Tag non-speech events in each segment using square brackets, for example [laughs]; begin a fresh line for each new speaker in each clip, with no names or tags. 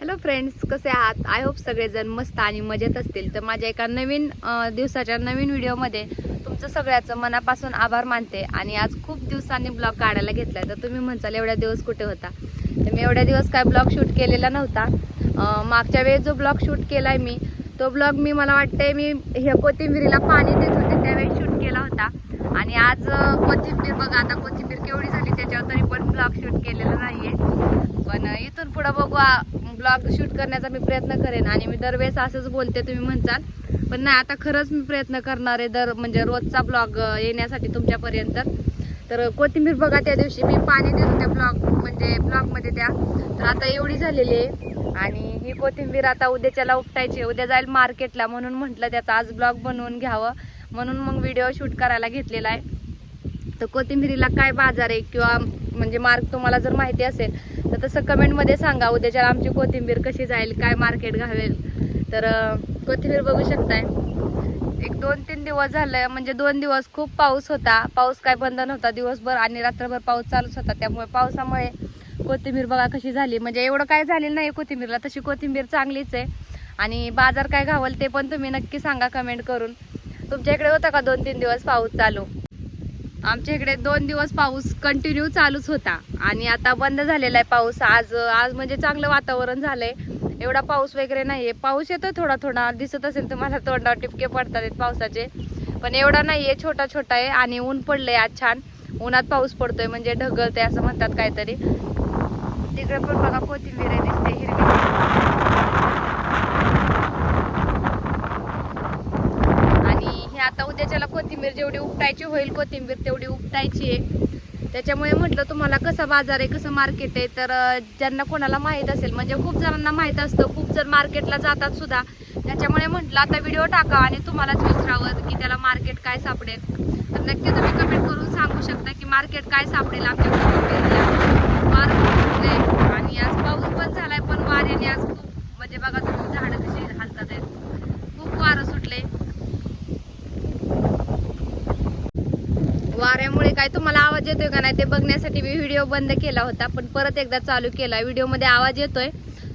Hello friends कसे आहात? I hope सगळेजण मस्त आणि मजेत असतील. तर माझ्या एका नवीन दिवसाच्या नवीन व्हिडिओमध्ये तुमचं सगळ्याचं मनापासून आभार मानते आणि आज खूप दिवसांनी ब्लॉग काढायला घेतला तर तुम्ही म्हणसाल एवढ्या दिवस कुठे होता? तर मी एवढ्या दिवस काय ब्लॉग शूट केलेला नव्हता. मागच्या वेळेस जो ब्लॉग शूट केलाय मी तो ब्लॉग मी मला वाटतंय मी हे कोथिंबिरीला पाणी देत होते त्यावेळेस शूट केला होता. आणि आज कोथिंबीर बघा आता कोथिंबीर केवढी झाली त्याच्यावर तरी पण ब्लॉग शूट केलेला नाहीये. पण इथून पुढं बघू ब्लॉग शूट करण्याचा मी प्रयत्न करेन. आणि मी दरवेळेस असंच बोलते तुम्ही म्हणसाल. पण नाही आता खरंच मी प्रयत्न करणार आहे दर म्हणजे रोजचा ब्लॉग येण्यासाठी तुमच्यापर्यंत. तर कोथिंबीर बघा त्या दिवशी मी पाणी देत होते ब्लॉग म्हणजे ब्लॉगमध्ये त्या. तर आता एवढी झालेली आहे. आणि ही कोथिंबीर आता उद्याच्याला उपटायची आहे. उद्या जाईल मार्केटला म्हणून म्हटलं त्याचा आज ब्लॉग बनवून घ्यावं. म्हणून मग व्हिडिओ शूट करायला घेतलेला आहे. तर कोथिंबीरीला काय बाजार आहे किंवा म्हणजे मार्क तुम्हाला जर माहिती असेल तर तसं कमेंटमध्ये सांगा. उद्याच्या आमची कोथिंबीर कशी जाईल काय मार्केट घावेल. तर कोथिंबीर बघू शकताय. एक दोन तीन दिवस झालं म्हणजे दोन दिवस खूप पाऊस होता. पाऊस काय बंद नव्हता दिवसभर आणि रात्रभर पाऊस चालूच होता. त्यामुळे पावसामुळे कोथिंबीर बघा कशी झाली. म्हणजे एवढं काय झालेलं नाही कोथिंबीरला. तशी कोथिंबीर चांगलीच आहे. आणि बाजार काय घावल ते पण तुम्ही नक्की सांगा कमेंट करून. तुमच्या इकडे होता का दोन तीन दिवस पाऊस चालू? आमच्या इकडे दोन दिवस पाऊस कंटिन्यू चालूच होता. आणि आता बंद झालेला आहे पाऊस. आज आज म्हणजे चांगलं वातावरण झालंय. एवढा पाऊस वगैरे नाहीये. पाऊस येतो थोडा थोडा. दिसत असेल तुम्हाला तोंडावर टिपके पडतात आहेत पावसाचे. पण एवढा नाहीये. छोटा छोटा आहे आणि ऊन पडलंय आज छान. उन्हात पाऊस पडतोय म्हणजे ढगलते असं म्हणतात काहीतरी. तिकडे पण बघा कोथिंबीर आहे दिसते हिरवी. आणि हे आता उद्याच्याला कोथिंबीर जेवढी उपटायची होईल कोथिंबीर तेवढी उपटायची आहे. त्याच्यामुळे म्हटलं तुम्हाला कसं बाजार आहे कसं मार्केट आहे तर ज्यांना कोणाला माहीत असेल म्हणजे खूप जणांना माहीत असतं खूप जण मार्केटला जातात सुद्धा. त्याच्यामुळे म्हटलं आता व्हिडिओ टाका आणि तुम्हालाच विचारावं की त्याला मार्केट काय सापडेल. तर नक्की तुम्ही कमेंट करून सांगू शकता की मार्केट काय सापडेल आमच्या कोथिंबीरला वार खूप सुटले आणि आज पाऊस पण झालाय पण वाऱ्याने आज खूप म्हणजे बघा तुम्ही झाडं कशी हालतात आहेत खूप वारं सुटले वाऱ्यामुळे काय तुम्हाला आवाज येतोय का नाही ते बघण्यासाठी मी व्हिडिओ बंद केला होता. पण परत एकदा चालू केला. व्हिडिओमध्ये आवाज येतोय.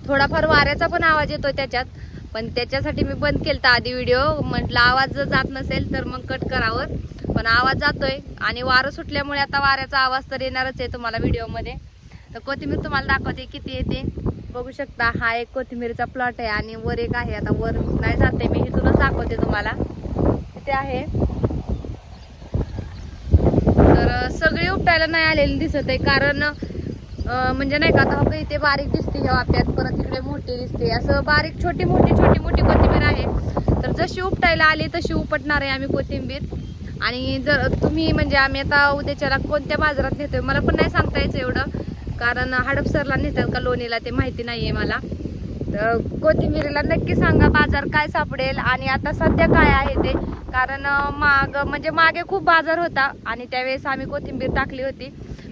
थोडाफार वाऱ्याचा पण आवाज येतोय त्याच्यात. पण त्याच्यासाठी मी बंद केलता आधी व्हिडिओ म्हटलं आवाज जर जात नसेल तर मग कट करावं. पण आवाज जातोय. आणि वारं सुटल्यामुळे आता वाऱ्याचा आवाज तर येणारच आहे तुम्हाला व्हिडिओमध्ये तर कोथिंबीर तुम्हाला दाखवते. किती येते बघू शकता. हा एक कोथिंबीरचा प्लॉट आहे आणि वर एक आहे. आता वर नाही जाते मी इथूनच दाखवते तुम्हाला. किती आहे तर अं, सगळी उपटायला नाही आलेली दिसत आहे कारण म्हणजे नाही का आता इथे बारीक दिसते ह्या वाप्यात परत इकडे मोठी दिसते. असं बारीक छोटी मोठी छोटी मोठी कोथिंबीर आहे. तर जशी उपटायला आली तशी उपटणार आहे आम्ही कोथिंबीर. आणि जर तुम्ही म्हणजे आम्ही आता उद्याच्याला कोणत्या बाजारात नेतोय मला पण नाही सांगता यायचं एवढं. कारण हडपसरला नेतात का लोणीला ते माहिती नाहीये मला. तर कोथिंबीरीला नक्की सांगा बाजार काय सापडेल आणि आता सध्या काय आहे ते. कारण माग म्हणजे मागे खूप बाजार होता आणि त्यावेळेस आम्ही कोथिंबीर टाकली होती.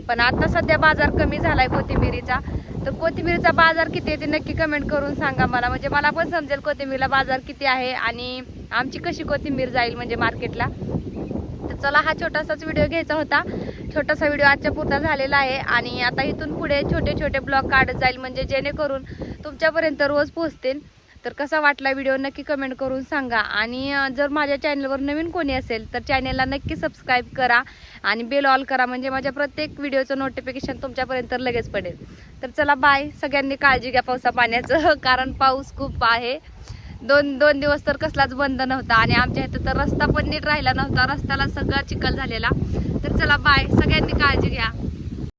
पण आता सध्या बाजार कमी झालाय कोथिंबीरीचा. तर कोथिंबीरीचा बाजार किती आहे ते नक्की कमेंट करून सांगा मला. म्हणजे मला पण समजेल कोथिंबीरला बाजार किती आहे आणि आमची कशी कोथिंबीर जाईल म्हणजे मार्केटला चला हा छोटासाच व्हिडिओ घ्यायचा होता. छोटासा व्हिडिओ आजच्या पुरता झालेला आहे. आणि आता इथून पुढे छोटे छोटे ब्लॉग काढत जाईल. म्हणजे जेणेकरून तुमच्यापर्यंत रोज पोहोचतील. तर कसा वाटला व्हिडिओ नक्की कमेंट करून सांगा. आणि जर माझ्या चॅनलवर नवीन कोणी असेल तर चॅनलला नक्की सबस्क्राईब करा. आणि बेल ऑल करा. म्हणजे माझ्या प्रत्येक व्हिडिओचं नोटिफिकेशन तुमच्यापर्यंत लगेच पडेल. तर चला बाय सगळ्यांनी काळजी घ्या पावसा पाण्याचं [laughs] कारण पाऊस खूप आहे. दोन दोन दिवस तर कसलाच बंद नव्हता. आणि आमच्या इथं तर रस्ता पण नीट राहिला नव्हता. रस्त्याला सगळा चिखल झालेला. तर चला बाय सगळ्यांनी काळजी घ्या.